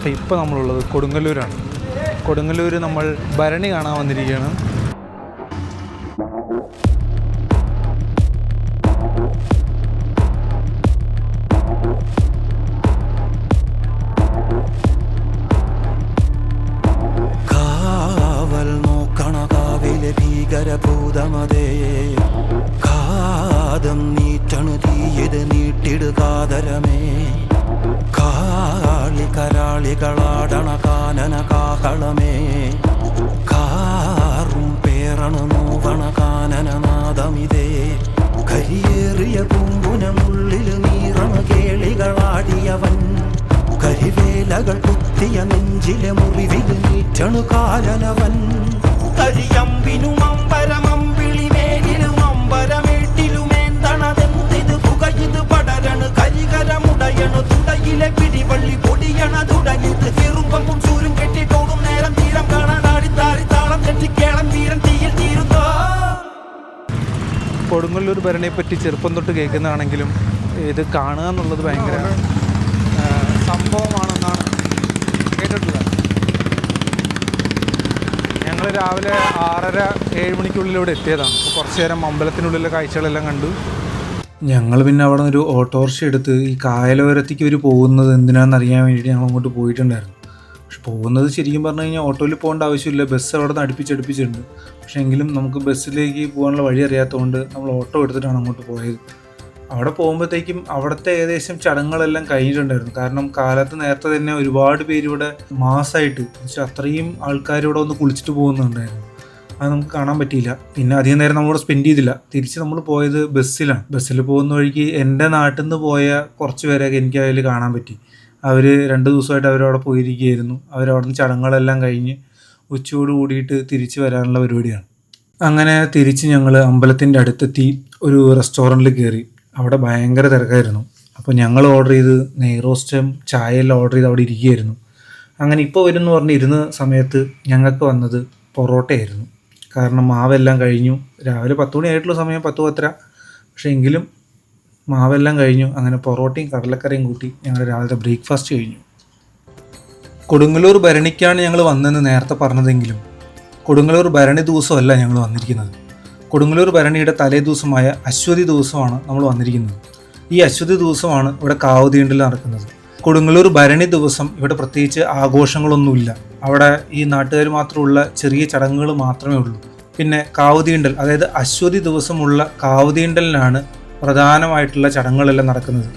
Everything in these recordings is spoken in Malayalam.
അപ്പോൾ ഇപ്പോൾ നമ്മളുള്ളത് കൊടുങ്ങല്ലൂരാണ്. കൊടുങ്ങല്ലൂർ നമ്മൾ ഭരണി കാണാൻ വന്നിരിക്കുകയാണ്. ഭീകരഭൂതമതേ. കാതം നീറ്റണു തീയത് നീട്ടിടുകാതരമേ കാളി കരാളികളാടണ കാനന കാഹളമേ. കാറും പേറണ നോവണ കാനനനാദമിതേ കരിയേറിയ പൂമ്പുനമുള്ളിൽ നീറണ കേളികളാടിയവൻ. കരിവേലകൾ കുത്തിയ നെഞ്ചിലെ മുറിവിൽ നീറ്റണു കാലനവൻ. കരിയമ്പിനും അമ്പരമമ്പിളി കരികരമുടയണു തുടയിലെ പിടിവള്ളി പൊടിയണ തുടങ്ങിയത് ചെറുമ്പും ചൂരും കെട്ടിട്ടോടും നേരം തീരം കാണാൻ ആടിത്താടി താളം തെറ്റിക്കേളം വീരൻ തീയിൽ തീരുന്നോ. കൊടുങ്ങല്ലൂർ ഭരണിയെ പറ്റി ചെറുപ്പം തൊട്ട് കേൾക്കുന്നതാണെങ്കിലും ഇത് കാണുക എന്നുള്ളത് ഭയങ്കര സംഭവമാണെന്നാണ് കേട്ടിട്ടുള്ളത്. ഞങ്ങൾ രാവിലെ ആറര ഏഴ് മണിക്കുള്ളിലൂടെ എത്തിയതാണ്. കുറച്ച് നേരം അമ്പലത്തിനുള്ളിലെ കാഴ്ചകളെല്ലാം കണ്ടു. ഞങ്ങൾ പിന്നെ അവിടെ നിന്ന് ഒരു ഓട്ടോറിക്ഷ എടുത്ത് ഈ കായലോരത്തേക്ക് ഇവർ പോകുന്നത് എന്തിനാണെന്ന് അറിയാൻ വേണ്ടിയിട്ട് ഞങ്ങൾ അങ്ങോട്ട് പോയിട്ടുണ്ടായിരുന്നു. പക്ഷെ പോകുന്നത് ശരിക്കും പറഞ്ഞു കഴിഞ്ഞാൽ ഓട്ടോയിൽ പോകേണ്ട ആവശ്യമില്ല. ബസ് അവിടെ നിന്ന് അടുപ്പിച്ചടുപ്പിച്ചിട്ടുണ്ട്. പക്ഷേ എങ്കിലും നമുക്ക് ബസ്സിലേക്ക് പോകാനുള്ള വഴി അറിയാത്തതുകൊണ്ട് നമ്മൾ ഓട്ടോ എടുത്തിട്ടാണ് അങ്ങോട്ട് പോയത്. അവിടെ പോകുമ്പോഴത്തേക്കും അവിടുത്തെ ഏകദേശം ചടങ്ങുകളെല്ലാം കഴിഞ്ഞിട്ടുണ്ടായിരുന്നു. കാരണം കാലത്ത് നേരത്തെ തന്നെ ഒരുപാട് പേര് മാസമായിട്ട് പക്ഷെ അത്രയും ആൾക്കാർ ഇവിടെ ഒന്ന് കുളിച്ചിട്ട് പോകുന്നുണ്ടായിരുന്നു. അത് നമുക്ക് കാണാൻ പറ്റിയില്ല. പിന്നെ അധികം നേരം നമ്മളോട് സ്പെൻഡ് ചെയ്തില്ല. തിരിച്ച് നമ്മൾ പോയത് ബസ്സിലാണ്. ബസ്സിൽ പോകുന്ന വഴിക്ക് എന്റെ നാട്ടിൽ നിന്ന് പോയ കുറച്ച് പേരെയൊക്കെ എനിക്ക് അതിൽ കാണാൻ പറ്റി. അവർ രണ്ട് ദിവസമായിട്ട് അവരവിടെ പോയിരിക്കുകയായിരുന്നു. അവരവിടെ നിന്ന് ചടങ്ങുകളെല്ലാം കഴിഞ്ഞ് ഉച്ചയോട് കൂടിയിട്ട് തിരിച്ച് വരാനുള്ള പരിപാടിയാണ്. അങ്ങനെ തിരിച്ച് ഞങ്ങൾ അമ്പലത്തിന്റെ അടുത്തെത്തി ഒരു റെസ്റ്റോറന്റിൽ കയറി. അവിടെ ഭയങ്കര തിരക്കായിരുന്നു. അപ്പോൾ ഞങ്ങൾ ഓർഡർ ചെയ്ത് നെയ്റോസ്റ്റും ചായയെല്ലാം ഓർഡർ ചെയ്ത് അവിടെ ഇരിക്കുകയായിരുന്നു. അങ്ങനെ ഇപ്പോൾ വരും എന്ന് പറഞ്ഞ് ഇരുന്ന സമയത്ത് ഞങ്ങൾക്ക് വന്നത് പൊറോട്ടയായിരുന്നു. കാരണം മാവെല്ലാം കഴിഞ്ഞു. രാവിലെ പത്ത് മണി ആയിട്ടുള്ള സമയം പത്ത് പത്തര. പക്ഷേ എങ്കിലും മാവെല്ലാം കഴിഞ്ഞു. അങ്ങനെ പൊറോട്ടയും കടലക്കറിയും കൂട്ടി ഞങ്ങളുടെ രാവിലത്തെ ബ്രേക്ക്ഫാസ്റ്റ് കഴിഞ്ഞു. കൊടുങ്ങല്ലൂർ ഭരണിക്കാണ് ഞങ്ങൾ വന്നതെന്ന് നേരത്തെ പറഞ്ഞതെങ്കിലും കൊടുങ്ങല്ലൂർ ഭരണി ദിവസമല്ല ഞങ്ങൾ വന്നിരിക്കുന്നത്. കൊടുങ്ങല്ലൂർ ഭരണിയുടെ തലേ ദിവസമായ അശ്വതി ദിവസമാണ് നമ്മൾ വന്നിരിക്കുന്നത്. ഈ അശ്വതി ദിവസമാണ് ഇവിടെ കാവുതീണ്ടിൽ നടക്കുന്നത്. കൊടുങ്ങല്ലൂർ ഭരണി ദിവസം ഇവിടെ പ്രത്യേകിച്ച് ആഘോഷങ്ങളൊന്നുമില്ല. അവിടെ ഈ നാട്ടുകാർ മാത്രമുള്ള ചെറിയ ചടങ്ങുകൾ മാത്രമേ ഉള്ളൂ. പിന്നെ കാവുതീണ്ടൽ അതായത് അശ്വതി ദിവസമുള്ള കാവുതീണ്ടലിനാണ് പ്രധാനമായിട്ടുള്ള ചടങ്ങുകളെല്ലാം നടക്കുന്നത്.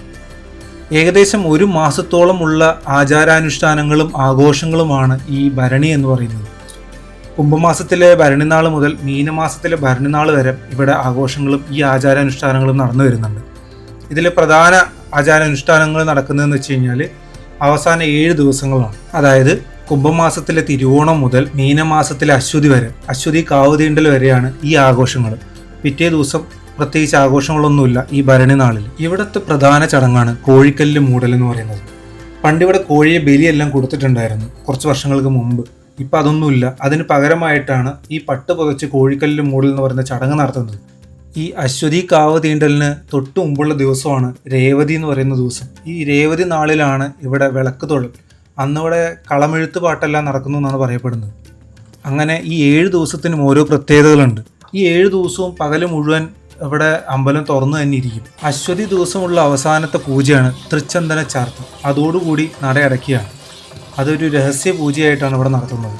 ഏകദേശം ഒരു മാസത്തോളം ഉള്ള ആചാരാനുഷ്ഠാനങ്ങളും ആഘോഷങ്ങളുമാണ് ഈ ഭരണി എന്ന് പറയുന്നത്. കുംഭമാസത്തിലെ ഭരണിനാൾ മുതൽ മീനമാസത്തിലെ ഭരണിനാൾ വരെ ഇവിടെ ആഘോഷങ്ങളും ഈ ആചാരാനുഷ്ഠാനങ്ങളും നടന്നു വരുന്നുണ്ട്. ഇതിലെ പ്രധാന ആചാരാനുഷ്ഠാനങ്ങൾ നടക്കുന്നതെന്ന് വെച്ച് കഴിഞ്ഞാൽ അവസാന ഏഴ് ദിവസങ്ങളാണ്. അതായത് കുംഭമാസത്തിലെ തിരുവോണം മുതൽ മീനമാസത്തിലെ അശ്വതി വരെ അശ്വതി കാവുതീണ്ടൽ വരെയാണ് ഈ ആഘോഷങ്ങൾ. പിറ്റേ ദിവസം പ്രത്യേകിച്ച് ആഘോഷങ്ങളൊന്നുമില്ല ഈ ഭരണി നാളിൽ. ഇവിടുത്തെ പ്രധാന ചടങ്ങാണ് കോഴിക്കല്ല് മൂടൽ എന്ന് പറയുന്നത്. പണ്ടിവിടെ കോഴിയെ ബലിയെല്ലാം കൊടുത്തിട്ടുണ്ടായിരുന്നു കുറച്ച് വർഷങ്ങൾക്ക് മുമ്പ്. ഇപ്പം അതൊന്നുമില്ല. അതിന് പകരമായിട്ടാണ് ഈ പട്ട് പുതച്ച് കോഴിക്കല്ല് മൂടൽ എന്ന് പറയുന്ന ചടങ്ങ് നടത്തുന്നത്. ഈ അശ്വതി കാവ് തീണ്ടലിന് തൊട്ട് മുമ്പുള്ള ദിവസമാണ് രേവതി എന്ന് പറയുന്ന ദിവസം. ഈ രേവതി നാളിലാണ് ഇവിടെ വിളക്ക് തൊഴൽ. അന്നിവിടെ കളമെഴുത്ത് പാട്ടെല്ലാം നടക്കുന്നു എന്നാണ് പറയപ്പെടുന്നത്. അങ്ങനെ ഈ ഏഴ് ദിവസത്തിനും ഓരോ പ്രത്യേകതകളുണ്ട്. ഈ ഏഴ് ദിവസവും പകൽ മുഴുവൻ ഇവിടെ അമ്പലം തുറന്നു തന്നെ ഇരിക്കും. അശ്വതി ദിവസമുള്ള അവസാനത്തെ പൂജയാണ് തൃച്ചന്ദന ചാർത്ത്. അതോടുകൂടി നട അടയ്ക്കുകയാണ്. അതൊരു രഹസ്യ പൂജയായിട്ടാണ് ഇവിടെ നടത്തുന്നത്.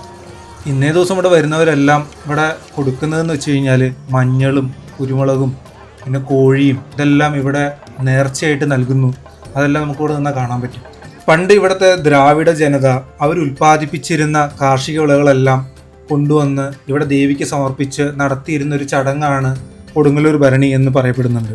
ഇന്നേ ദിവസം ഇവിടെ വരുന്നവരെല്ലാം ഇവിടെ കൊടുക്കുന്നതെന്ന് വെച്ച് കഴിഞ്ഞാൽ മഞ്ഞളും കുരുമുളകും പിന്നെ കോഴിയും ഇതെല്ലാം ഇവിടെ നേർച്ചയായിട്ട് നൽകുന്നു. അതെല്ലാം നമുക്ക് ഇവിടെ നിന്നാൽ കാണാൻ പറ്റും. പണ്ട് ഇവിടുത്തെ ദ്രാവിഡ ജനത അവർ ഉൽപ്പാദിപ്പിച്ചിരുന്ന കാർഷിക വിളകളെല്ലാം കൊണ്ടുവന്ന് ഇവിടെ ദേവിക്ക് സമർപ്പിച്ച് നടത്തിയിരുന്ന ഒരു ചടങ്ങാണ് കൊടുങ്ങല്ലൂർ ഭരണി എന്ന് പറയപ്പെടുന്നുണ്ട്.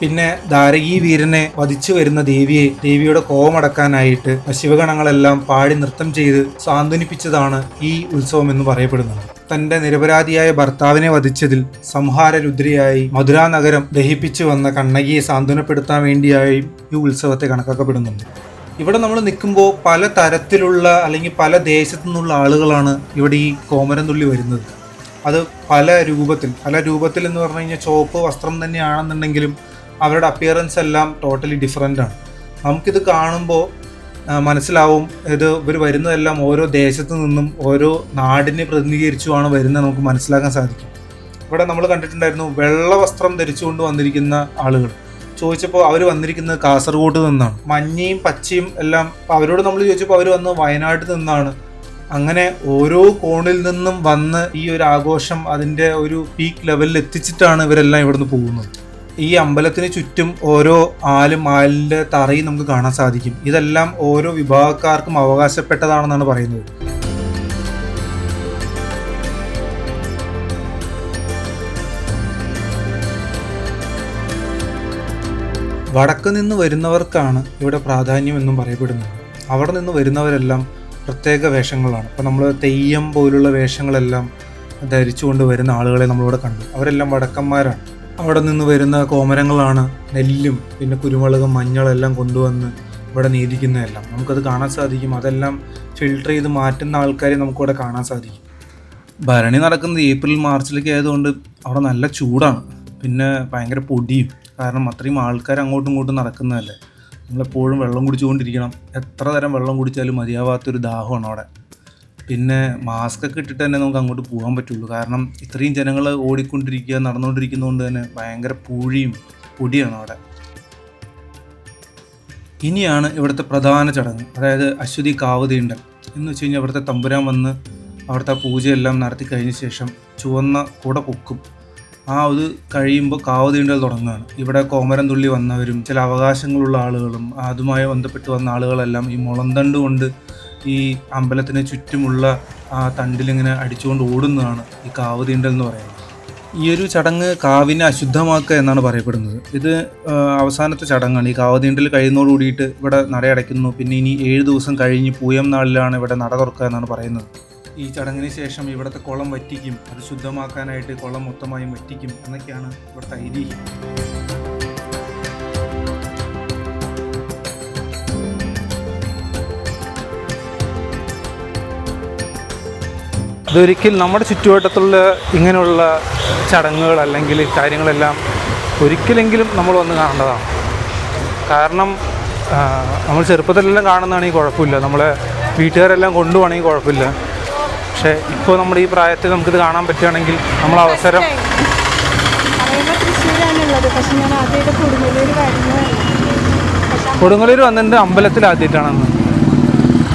പിന്നെ ദാരകീ വീരനെ വധിച്ചു വരുന്ന ദേവിയെ ദേവിയുടെ കോപമടക്കാനായിട്ട് ശിവഗണങ്ങളെല്ലാം പാടി നൃത്തം ചെയ്ത് സാന്ത്വനിപ്പിച്ചതാണ് ഈ ഉത്സവം എന്ന് പറയപ്പെടുന്നത് തന്റെ നിരപരാധിയായ ഭർത്താവിനെ വധിച്ചതിൽ സംഹാര രുദ്രയായി മധുരാ നഗരം ദഹിപ്പിച്ചു വന്ന കണ്ണകിയെ സാന്ത്വനപ്പെടുത്താൻ വേണ്ടിയായും ഈ ഉത്സവത്തെ കണക്കാക്കപ്പെടുന്നുണ്ട്. ഇവിടെ നമ്മൾ നിൽക്കുമ്പോൾ പല തരത്തിലുള്ള അല്ലെങ്കിൽ പല ദേശത്തു നിന്നുള്ള ആളുകളാണ് ഇവിടെ ഈ കോമരംതുള്ളി വരുന്നത്. അത് പല രൂപത്തിൽ പല രൂപത്തിൽ എന്ന് പറഞ്ഞു കഴിഞ്ഞാൽ ചുവപ്പ് വസ്ത്രം തന്നെയാണെന്നുണ്ടെങ്കിലും അവരുടെ അപ്പിയറൻസ് എല്ലാം ടോട്ടലി ഡിഫറെന്റ് ആണ്. നമുക്കിത് കാണുമ്പോൾ മനസ്സിലാവും ഇത് ഇവർ വരുന്നതെല്ലാം ഓരോ ദേശത്തു നിന്നും ഓരോ നാടിനെ പ്രതിനിധീകരിച്ചുമാണ് വരുന്നത് നമുക്ക് മനസ്സിലാക്കാൻ സാധിക്കും. ഇവിടെ നമ്മൾ കണ്ടിട്ടുണ്ടായിരുന്നു വെള്ള വസ്ത്രം ധരിച്ചുകൊണ്ട് വന്നിരിക്കുന്ന ആളുകൾ. ചോദിച്ചപ്പോൾ അവർ വന്നിരിക്കുന്നത് കാസർഗോഡ് നിന്നാണ്. മഞ്ഞയും പച്ചയും എല്ലാം അവരോട് നമ്മൾ ചോദിച്ചപ്പോൾ അവർ വന്ന് വയനാട് നിന്നാണ്. അങ്ങനെ ഓരോ കോണിൽ നിന്നും വന്ന് ഈ ഒരു ആഘോഷം അതിന്റെ ഒരു പീക്ക് ലെവലിൽ എത്തിച്ചിട്ടാണ് ഇവരെല്ലാം ഇവിടുന്ന് പോകുന്നത്. ഈ അമ്പലത്തിന് ചുറ്റും ഓരോ ആലും ആലിന്റെ തറയും നമുക്ക് കാണാൻ സാധിക്കും. ഇതെല്ലാം ഓരോ വിഭാഗക്കാർക്കും അവകാശപ്പെട്ടതാണെന്നാണ് പറയുന്നത്. വടക്ക് നിന്ന് വരുന്നവർക്കാണ് ഇവിടെ പ്രാധാന്യം എന്നും പറയപ്പെടുന്നത്. അവിടെ നിന്ന് വരുന്നവരെല്ലാം പ്രത്യേക വേഷങ്ങളാണ്. അപ്പോൾ നമ്മൾ തെയ്യം പോലുള്ള വേഷങ്ങളെല്ലാം ധരിച്ചുകൊണ്ട് വരുന്ന ആളുകളെ നമ്മളിവിടെ കണ്ടു. അവരെല്ലാം വടക്കന്മാരാണ്. അവിടെ നിന്ന് വരുന്ന കോമരങ്ങളാണ് നെല്ലും പിന്നെ കുരുമുളകും മഞ്ഞളെല്ലാം കൊണ്ടുവന്ന് ഇവിടെ നീതിക്കുന്നതെല്ലാം. നമുക്കത് കാണാൻ സാധിക്കും. അതെല്ലാം ഫിൽട്ടർ ചെയ്ത് മാറ്റുന്ന ആൾക്കാരെ നമുക്കിവിടെ കാണാൻ സാധിക്കും. ഭരണി നടക്കുന്നത് ഏപ്രിൽ മാർച്ചിലേക്ക് ആയതുകൊണ്ട് അവിടെ നല്ല ചൂടാണ്. പിന്നെ ഭയങ്കര പൊടിയും. കാരണം അത്രയും ആൾക്കാർ അങ്ങോട്ടും ഇങ്ങോട്ടും നടക്കുന്നതല്ലേ. നമ്മളെപ്പോഴും വെള്ളം കുടിച്ചുകൊണ്ടിരിക്കണം. എത്ര തരം വെള്ളം കുടിച്ചാലും മതിയാവാത്തൊരു ദാഹമാണ് അവിടെ. പിന്നെ മാസ്ക് ഒക്കെ ഇട്ടിട്ട് തന്നെ നമുക്ക് അങ്ങോട്ട് പോകാൻ പറ്റുള്ളൂ. കാരണം ഇത്രയും ജനങ്ങൾ ഓടിക്കൊണ്ടിരിക്കുക നടന്നുകൊണ്ടിരിക്കുന്നതുകൊണ്ട് തന്നെ ഭയങ്കര പൂഴിയും പൊടിയാണ് അവിടെ. ഇനിയാണ് ഇവിടുത്തെ പ്രധാന ചടങ്ങ്. അതായത് അശ്വതി കാവതിയുണ്ട് എന്ന് വെച്ച് കഴിഞ്ഞാൽ ഇവിടുത്തെ തമ്പുരാൻ വന്ന് അവിടുത്തെ പൂജയെല്ലാം നടത്തി കഴിഞ്ഞ ശേഷം ചുവന്ന കുട പൊക്കും. ആ ഇത് കഴിയുമ്പോൾ കാവ് തീണ്ടൽ തുടങ്ങുകയാണ്. ഇവിടെ കോമരം തുള്ളി വന്നവരും ചില അവകാശങ്ങളുള്ള ആളുകളും അതുമായി ബന്ധപ്പെട്ട് വന്ന ആളുകളെല്ലാം ഈ മുളന്തണ്ട് കൊണ്ട് ഈ അമ്പലത്തിന് ചുറ്റുമുള്ള ആ തണ്ടിലിങ്ങനെ അടിച്ചുകൊണ്ട് ഓടുന്നതാണ് ഈ കാവ് തീണ്ടൽ എന്ന് പറയുന്നത്. ഈ ഒരു ചടങ്ങ് കാവിനെ അശുദ്ധമാക്കുക എന്നാണ് പറയപ്പെടുന്നത്. ഇത് അവസാനത്തെ ചടങ്ങാണ്. ഈ കാവ് തീണ്ടൽ കൂടിയിട്ട് ഇവിടെ നടയടയ്ക്കുന്നു. പിന്നെ ഇനി ഏഴ് ദിവസം കഴിഞ്ഞ് പൂയം നാളിലാണ് ഇവിടെ നട തുറക്കുക എന്നാണ് പറയുന്നത്. ഈ ചടങ്ങിന് ശേഷം ഇവിടുത്തെ കുളം വറ്റിക്കും. അത് ശുദ്ധമാക്കാനായിട്ട് കുളം മൊത്തമായും വറ്റിക്കും. എന്നൊക്കെയാണ് ഇവിടുത്തെ ഐതിഹ്യം. ഇതൊരിക്കൽ നമ്മുടെ ചുറ്റുവട്ടത്തുള്ള ഇങ്ങനെയുള്ള ചടങ്ങുകൾ അല്ലെങ്കിൽ കാര്യങ്ങളെല്ലാം ഒരിക്കലെങ്കിലും നമ്മൾ വന്ന് കാണേണ്ടതാണ്. കാരണം നമ്മൾ ചെറുപ്പത്തിലെല്ലാം കാണുന്നതാണെങ്കിൽ കുഴപ്പമില്ല. നമ്മളെ വീട്ടുകാരെല്ലാം കൊണ്ടുപോകണമെങ്കിൽ കുഴപ്പമില്ല. പക്ഷേ ഇപ്പോൾ നമ്മുടെ ഈ പ്രായത്തിൽ നമുക്കിത് കാണാൻ പറ്റുകയാണെങ്കിൽ നമ്മൾ അവസരം കൊടുങ്ങല്ലൂർ വന്നിട്ട് അമ്പലത്തിൽ ആദ്യമായിട്ടാണെന്ന്.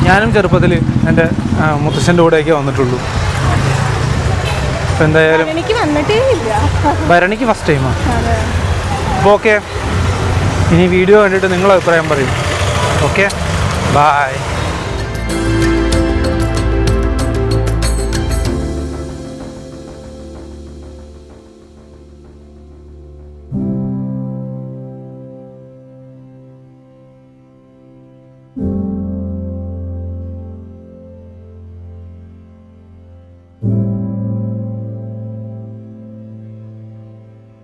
ഞാനും ചെറുപ്പത്തിൽ എന്റെ മുത്തശ്ശന്റെ കൂടെയൊക്കെ വന്നിട്ടുള്ളൂ. എന്തായാലും ഭരണിക്ക് ഫസ്റ്റ് ടൈമാണ് അപ്പോൾ ഓക്കെ. ഇനി വീഡിയോ കണ്ടിട്ട് നിങ്ങൾ അഭിപ്രായം പറയും. ഓക്കെ. ബായ്